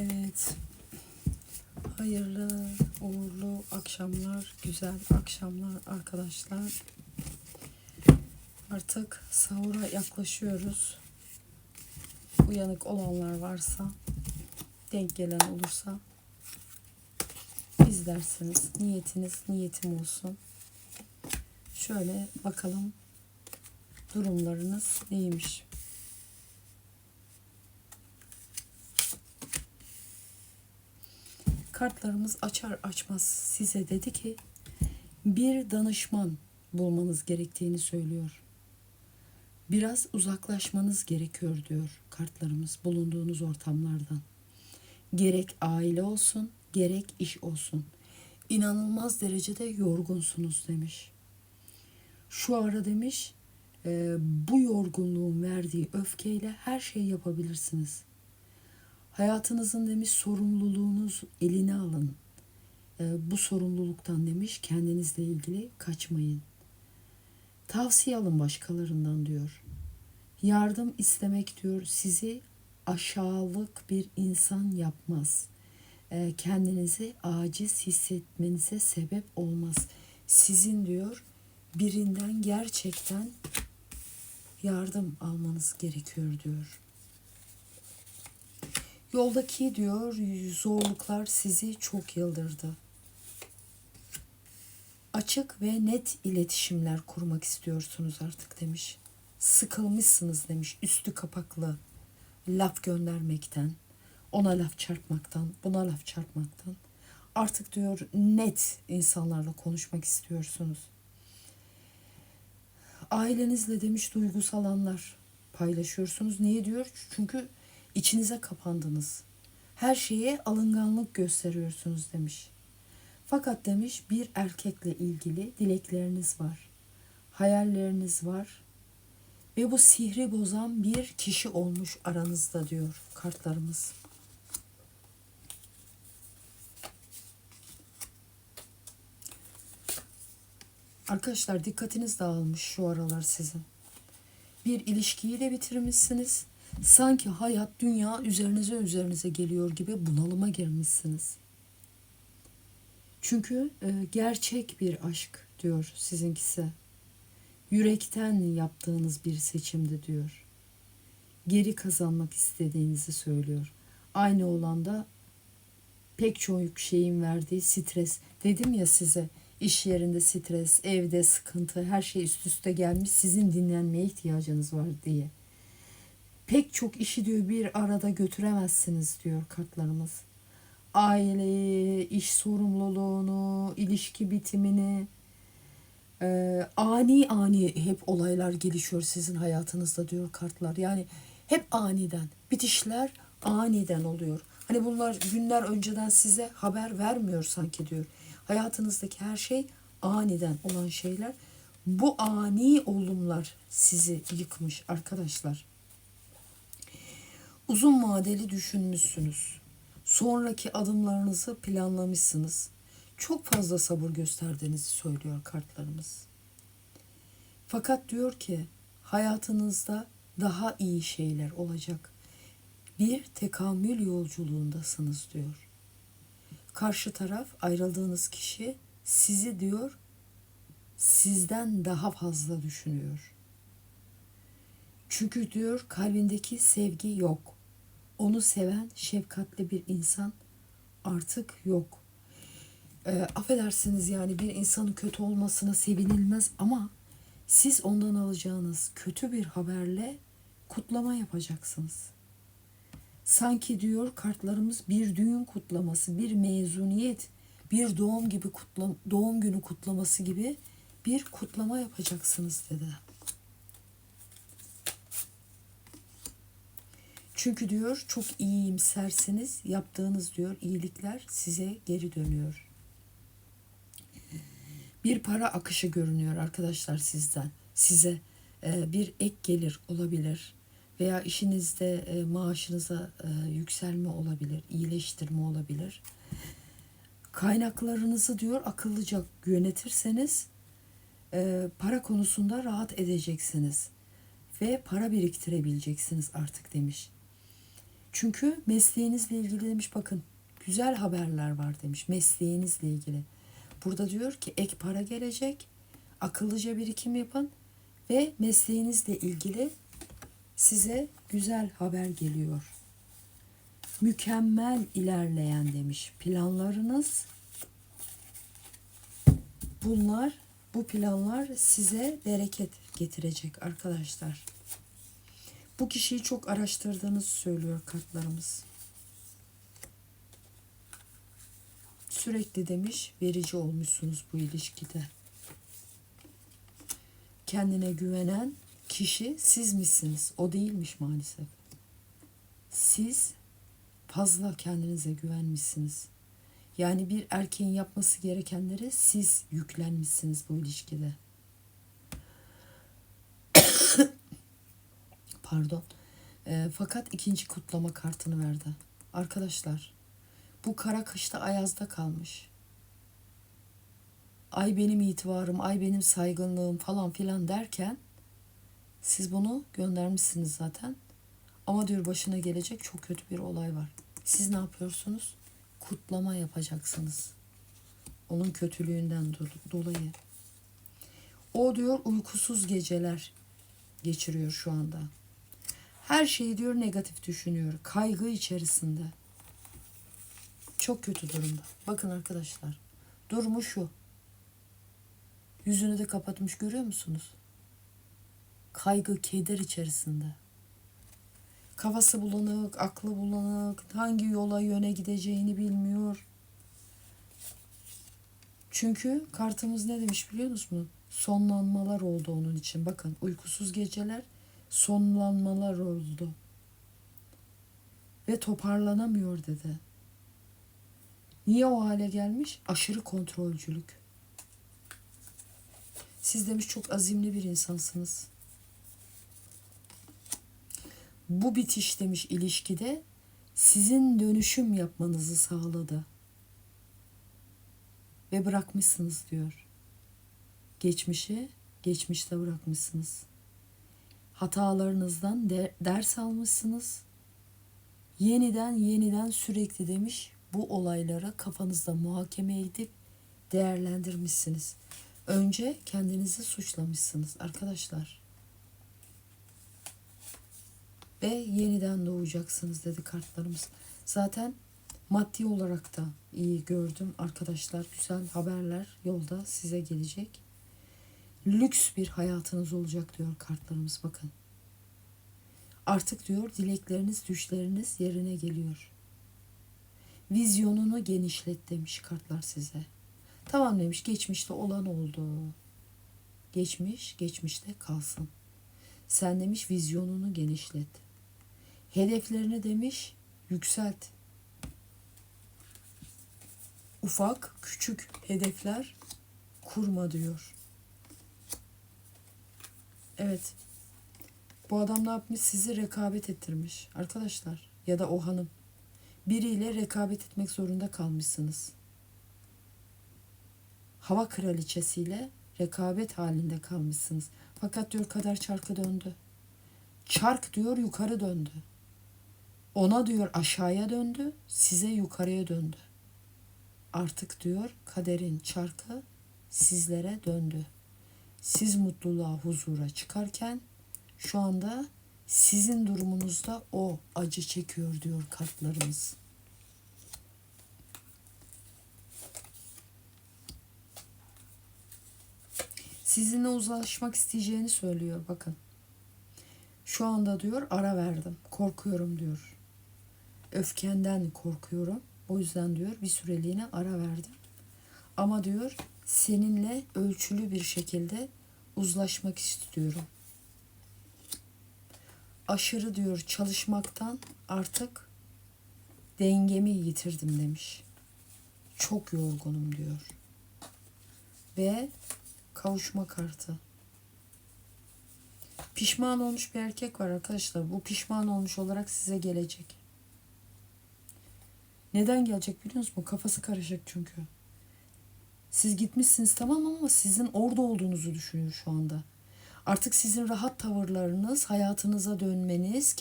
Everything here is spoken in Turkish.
Evet. Hayırlı, uğurlu akşamlar, güzel akşamlar arkadaşlar. Artık sahura yaklaşıyoruz. Uyanık olanlar varsa, denk gelen olursa izlersiniz. Niyetiniz niyetim olsun. Şöyle bakalım durumlarınız neymiş? Kartlarımız açar açmaz size dedi ki bir danışman bulmanız gerektiğini söylüyor. Biraz uzaklaşmanız gerekiyor diyor kartlarımız bulunduğunuz ortamlardan. Gerek aile olsun, gerek iş olsun. İnanılmaz derecede yorgunsunuz demiş. Şu ara demiş bu yorgunluğun verdiği öfkeyle her şeyi yapabilirsiniz. Hayatınızın demiş sorumluluğunuz eline alın. E, bu sorumluluktan demiş kendinizle ilgili kaçmayın. Tavsiye alın başkalarından diyor. Yardım istemek diyor sizi aşağılık bir insan yapmaz. E, kendinizi aciz hissetmenize sebep olmaz. Sizin diyor birinden gerçekten yardım almanız gerekiyor diyor. Yoldaki diyor zorluklar sizi çok yıldırdı. Açık ve net iletişimler kurmak istiyorsunuz artık demiş. Sıkılmışsınız demiş üstü kapaklı laf göndermekten, ona laf çarpmaktan, buna laf çarpmaktan. Artık diyor net insanlarla konuşmak istiyorsunuz. Ailenizle demiş duygusal anlar paylaşıyorsunuz. Niye diyor? Çünkü içinize kapandınız. Her şeye alınganlık gösteriyorsunuz demiş. Fakat demiş bir erkekle ilgili dilekleriniz var. Hayalleriniz var. Ve bu sihri bozan bir kişi olmuş aranızda diyor kartlarımız. Arkadaşlar dikkatiniz dağılmış şu aralar sizin. Bir ilişkiyi de bitirmişsiniz. Sanki hayat, dünya üzerinize üzerinize geliyor gibi bunalıma girmişsiniz. Çünkü e, gerçek bir aşk diyor sizinkisi. Yürekten yaptığınız bir seçimdi diyor. Geri kazanmak istediğinizi söylüyor. Aynı olanda pek çok şeyin verdiği stres. Dedim ya size iş yerinde stres, evde sıkıntı, her şey üst üste gelmiş. Sizin dinlenmeye ihtiyacınız var diye. Pek çok işi diyor bir arada götüremezsiniz diyor kartlarımız. Aile, iş sorumluluğunu, ilişki bitimini, e, ani ani hep olaylar gelişiyor sizin hayatınızda diyor kartlar. Yani hep aniden, bitişler aniden oluyor. Hani bunlar günler önceden size haber vermiyor sanki diyor. Hayatınızdaki her şey aniden olan şeyler. Bu ani olumlar sizi yıkmış arkadaşlar. Uzun vadeli düşünmüşsünüz. Sonraki adımlarınızı planlamışsınız. Çok fazla sabır gösterdiğinizi söylüyor kartlarımız. Fakat diyor ki hayatınızda daha iyi şeyler olacak. Bir tekamül yolculuğundasınız diyor. Karşı taraf ayrıldığınız kişi sizi diyor sizden daha fazla düşünüyor. Çünkü diyor kalbindeki sevgi yok. Onu seven şefkatli bir insan artık yok. E, affedersiniz yani bir insanın kötü olmasına sevinilmez ama siz ondan alacağınız kötü bir haberle kutlama yapacaksınız. Sanki diyor kartlarımız bir düğün kutlaması, bir mezuniyet, bir doğum gibi kutla, doğum günü kutlaması gibi bir kutlama yapacaksınız dedi. Çünkü diyor çok iyimsersiniz, yaptığınız diyor iyilikler size geri dönüyor. Bir para akışı görünüyor arkadaşlar sizden. Size e, bir ek gelir olabilir veya işinizde e, maaşınıza e, yükselme olabilir, iyileştirme olabilir. Kaynaklarınızı diyor akıllıca yönetirseniz para konusunda rahat edeceksiniz ve para biriktirebileceksiniz artık demiş. Çünkü mesleğinizle ilgili demiş bakın güzel haberler var demiş mesleğinizle ilgili. Burada diyor ki ek para gelecek. Akıllıca birikim yapın ve mesleğinizle ilgili size güzel haber geliyor. Mükemmel ilerleyen demiş. Planlarınız bunlar bu planlar size bereket getirecek arkadaşlar. Bu kişiyi çok araştırdığınızı söylüyor kartlarımız. Sürekli demiş verici olmuşsunuz bu ilişkide. Kendine güvenen kişi siz misiniz? O değilmiş maalesef. Siz fazla kendinize güvenmişsiniz. Yani bir erkeğin yapması gerekenleri siz yüklenmişsiniz bu ilişkide. Pardon. Ee, fakat ikinci kutlama kartını verdi. Arkadaşlar bu kara kışta ayazda kalmış. Ay benim itibarım, ay benim saygınlığım falan filan derken siz bunu göndermişsiniz zaten. Ama diyor başına gelecek çok kötü bir olay var. Siz ne yapıyorsunuz? Kutlama yapacaksınız. Onun kötülüğünden do- dolayı. O diyor uykusuz geceler geçiriyor şu anda. Her şeyi diyor negatif düşünüyor. Kaygı içerisinde. Çok kötü durumda. Bakın arkadaşlar. Durumu şu. Yüzünü de kapatmış görüyor musunuz? Kaygı, keder içerisinde. Kafası bulanık, aklı bulanık, hangi yola yöne gideceğini bilmiyor. Çünkü kartımız ne demiş biliyor musunuz? Sonlanmalar oldu onun için. Bakın uykusuz geceler sonlanmalar oldu. Ve toparlanamıyor dedi. Niye o hale gelmiş? Aşırı kontrolcülük. Siz demiş çok azimli bir insansınız. Bu bitiş demiş ilişkide sizin dönüşüm yapmanızı sağladı. Ve bırakmışsınız diyor. Geçmişi geçmişte bırakmışsınız. Hatalarınızdan de- ders almışsınız. Yeniden yeniden sürekli demiş bu olayları kafanızda muhakeme edip değerlendirmişsiniz. Önce kendinizi suçlamışsınız arkadaşlar. Ve yeniden doğacaksınız dedi kartlarımız. Zaten maddi olarak da iyi gördüm arkadaşlar. Güzel haberler yolda size gelecek. Lüks bir hayatınız olacak diyor kartlarımız bakın. Artık diyor dilekleriniz, düşleriniz yerine geliyor. Vizyonunu genişlet demiş kartlar size. Tamam demiş geçmişte olan oldu. Geçmiş geçmişte kalsın. Sen demiş vizyonunu genişlet. Hedeflerini demiş yükselt. Ufak küçük hedefler kurma diyor. Evet. Bu adam ne yapmış? Sizi rekabet ettirmiş arkadaşlar ya da o hanım. Biriyle rekabet etmek zorunda kalmışsınız hava kraliçesiyle rekabet halinde kalmışsınız. Fakat diyor kader çarkı döndü. Çark diyor yukarı döndü. Ona diyor aşağıya döndü, size yukarıya döndü. Artık diyor kaderin çarkı sizlere döndü. Siz mutluluğa, huzura çıkarken şu anda sizin durumunuzda o acı çekiyor diyor kartlarımız. sizinle uzlaşmak isteyeceğini söylüyor bakın. Şu anda diyor ara verdim. Korkuyorum diyor. Öfkenden korkuyorum. O yüzden diyor bir süreliğine ara verdim. Ama diyor seninle ölçülü bir şekilde uzlaşmak istiyorum. Aşırı diyor çalışmaktan artık dengemi yitirdim demiş. Çok yorgunum diyor. Ve Kavuşma kartı. Pişman olmuş bir erkek var arkadaşlar. Bu pişman olmuş olarak size gelecek. Neden gelecek biliyor musunuz? Kafası karışık çünkü. Siz gitmişsiniz tamam ama sizin orada olduğunuzu düşünüyor şu anda. Artık sizin rahat tavırlarınız, hayatınıza dönmeniz,